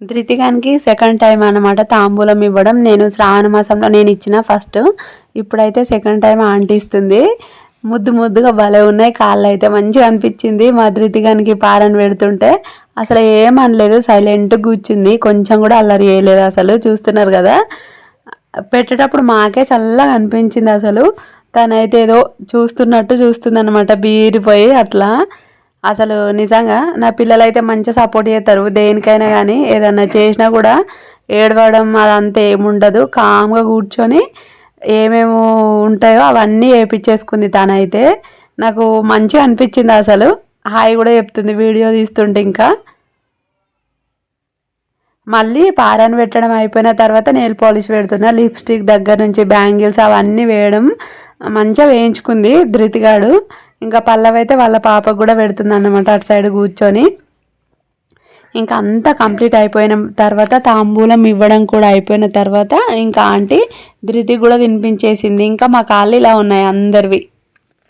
ధృతికానికి second time అనమాట తాంబూలం ఇవ్వడం. నేను శ్రావణ మాసంలో నేను ఇచ్చిన ఫస్ట్ ఇప్పుడైతే సెకండ్ టైం ఆంటీ ఇస్తుంది. ముద్దు ముద్దుగా భలే ఉన్నాయి. కాళ్ళు అయితే మంచిగా అనిపించింది. మా ధృతికానికి పారని పెడుతుంటే అసలు ఏమనలేదు సైలెంట్ కూర్చుంది. కొంచెం కూడా అల్లరి చేయలేదు అసలు. చూస్తున్నారు కదా. పెట్టేటప్పుడు మాకే చల్లగా అనిపించింది అసలు. తనైతే ఏదో చూస్తున్నట్టు చూస్తుంది అనమాట బీరిపోయి అట్లా. అసలు నిజంగా నా పిల్లలు అయితే మంచిగా సపోర్ట్ చేస్తారు. దేనికైనా కానీ ఏదన్నా చేసినా కూడా ఏడవడం అదంతా ఏముండదు. కామ్గా కూర్చొని ఏమేమి ఉంటాయో అవన్నీ వేయించేసుకుంది తనైతే. నాకు మంచిగా అనిపించింది అసలు. హాయ్ కూడా చెప్తుంది వీడియో తీస్తుంటే ఇంకా. మళ్ళీ పారాన్ని పెట్టడం అయిపోయిన తర్వాత నెయిల్ పాలిష్ పెడుతున్నా. లిప్స్టిక్ దగ్గర నుంచి బ్యాంగిల్స్ అవన్నీ వేయడం మంచిగా వేయించుకుంది ధృతిగాడు. ఇంకా పల్లవి అయితే వాళ్ళ పాపకు కూడా పెడుతుంది అన్నమాట అటు సైడ్ కూర్చొని. ఇంకా అంతా కంప్లీట్ అయిపోయిన తర్వాత తాంబూలం ఇవ్వడం కూడా అయిపోయిన తర్వాత ఇంకా ఆంటీ ధృతి కూడా తినిపించేసింది. ఇంకా మా కాళ్ళు ఇలా ఉన్నాయి అందరివి.